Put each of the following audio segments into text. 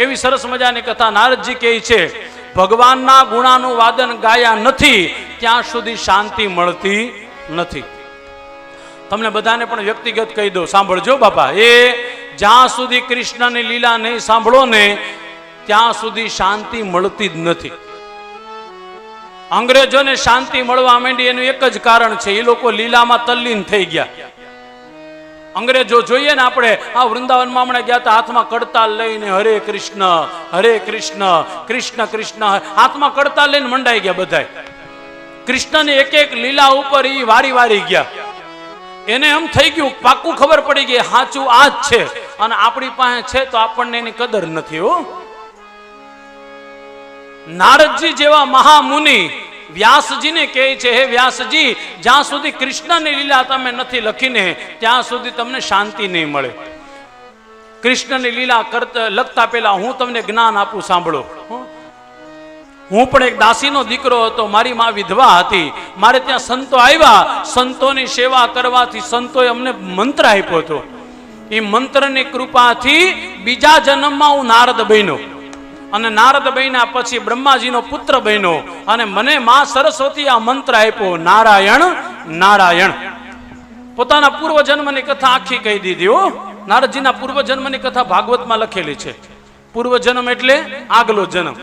કેવી સરસ મજાની કથા નારદજી કહે છે, ભગવાનના ગુણાનું વાદન ગાયા નથી, ત્યાં સુધી શાંતિ મળતી નથી. તમને બધાને પણ વ્યક્તિગત કહી દો સાંભળજો બાપા, એ જ્યાં સુધી કૃષ્ણની લીલા નહીં સાંભળો ને, ત્યાં સુધી શાંતિ મળતી જ નથી. અંગ્રેજોને શાંતિ મળવા માંડી એનું એક જ કારણ છે, એ લોકો લીલામાં તલ્લીન થઈ ગયા. અંગ્રેજો જોઈએ ને આપણે, આ વૃંદાવનમાં હમણાં ગયા હતા, હાથમાં કડતાલ લઈને હરે કૃષ્ણ હરે કૃષ્ણ કૃષ્ણ કૃષ્ણ. હાથમાં કડતાલ લઈને મંડાઈ ગયા બધા કૃષ્ણની એક એક લીલા ઉપર એ વારી વારી ગયા. એને એમ થઈ ગયું પાક્કું ખબર પડી ગઈ સાચું આ જ છે. અને આપણી પાસે છે તો આપણને એની કદર નથી, હો. નારદજી જેવા મહામુનિ વ્યાસજીને કહે છે, હે વ્યાસજી, જ્યાં સુધી કૃષ્ણની લીલા તમે નથી લખીને, ત્યાં સુધી તમને શાંતિ નહીં મળે. કૃષ્ણની લીલા કરતા, લખતા પહેલા હું તમને જ્ઞાન આપું, સાંભળો. હું પણ એક દાસીનો દીકરો હતો, મારી માં વિધવા હતી. મારે ત્યાં સંતો આવ્યા. સંતોની સેવા કરવાથી સંતોએ અમને મંત્ર આપ્યો હતો. એ મંત્રની કૃપાથી બીજા જન્મમાં હું નારદ બન્યો. અને નારદ બન્યા પછી બ્રહ્માજીનો પુત્ર બન્યો. અને મને માં સરસ્વતી આ મંત્ર આપ્યો, નારાયણ નારાયણ. પોતાના પૂર્વ જન્મની કથા આખી કહી દીધી નારદજીના પૂર્વ જન્મની કથા ભાગવતમાં લખેલી છે. પૂર્વ જન્મ એટલે આગલો જન્મ.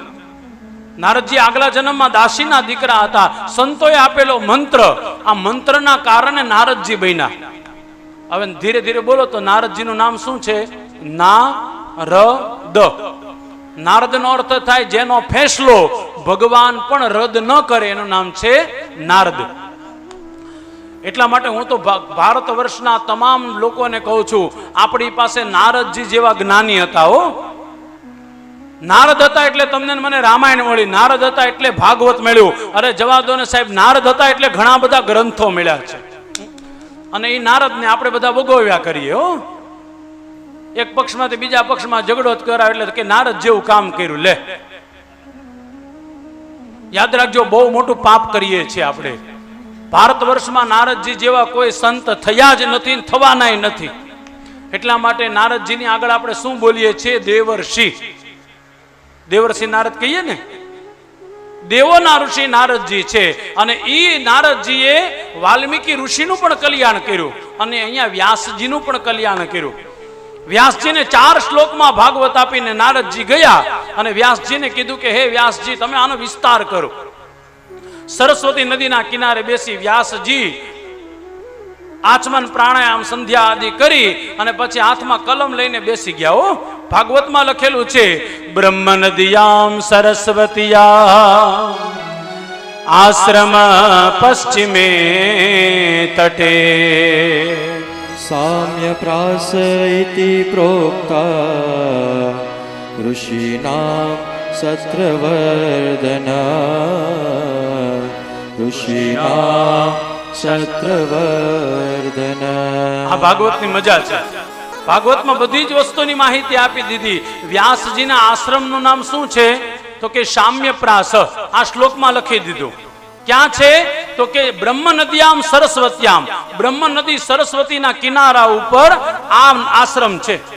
નારદજી આગલા જન્મમાં દાસીના દીકરા હતા. સંતોએ આપેલો મંત્ર. આ મંત્રના કારણે નારદજી બન્યા. હવે ધીરે ધીરે બોલો તો નારદજીનું નામ શું છે? ના ર દ. નારદનો અર્થ થાય જેનો ફેસલો. ભગવાન પણ રદ ન કરે, એનું નામ છે નારદ. એટલા માટે હું તો ભારત વર્ષના તમામ લોકોને કહું છું, આપણી પાસે નારદજી જેવા જ્ઞાની હતા હો. નારદ હતા એટલે તમને મને રામાયણ મળી, નારદ હતા એટલે ભાગવત મળ્યું. અરે જવા દો ને સાહેબ, નારદ હતા એટલે ઘણા બધા ગ્રંથો મળ્યા છે. અને એ નારદને આપણે બધા ભોગવ્યા કરીએ હો. એક પક્ષમાંથી બીજા પક્ષમાં ઝઘડો જ કરાવે એટલે કે નારદ જેવું કામ કર્યું. લે. યાદ રાખજો, બહુ મોટું પાપ કરીએ છીએ આપણે. ભારત વર્ષમાં નારદજી જેવા કોઈ સંત થયા જ નથી થવાનાય નથી. એટલા માટે નારદજીની આગળ આપણે શું બોલીએ છીએ? દેવર્ષિ. દેવર્ષિ નારદ કહીએ ને? દેવોના ઋષિ નારદજી છે. અને ઈ નારદજીએ વાલ્મીકી ઋષિનું પણ કલ્યાણ કર્યું. અને અહીંયા વ્યાસજીનું પણ કલ્યાણ કર્યું. વ્યાસજીને ચાર શ્લોકમાં ભાગવત આપીને નારદજી ગયા અને વ્યાસજીને કીધું કે, હે વ્યાસજી, તમે આનો વિસ્તાર કરો. સરસ્વતી નદીના કિનારે બેસી વ્યાસજી આચમન પ્રાણાયામ સંધ્યા આદિ કરી અને પછી હાથમાં કલમ લઈને બેસી ગયા. હો, ભાગવતમાં લખેલું છે, બ્રહ્મ નદિયામ સરસ્વતીયા આશ્રમ પશ્ચિમે તટે. साम्य प्रास इति प्रोक्ता ऋषीणां सत्रवर्धना ऋषीणां सत्रवर्धना આ ભાગવતની મજા છે ભાગવતમાં બધી જ વસ્તુની માહિતી આપી દીધી વ્યાસજીના આશ્રમનું નામ શું છે તો કે સામ્ય પ્રાસ આ શ્લોકમાં લખી દીધું ક્યાં છે તો કે બ્રહ્મ નદીયામ સરસ્વત્યામ. બ્રહ્મ નદી સરસ્વતીના કિનારા ઉપર આ આશ્રમ છે.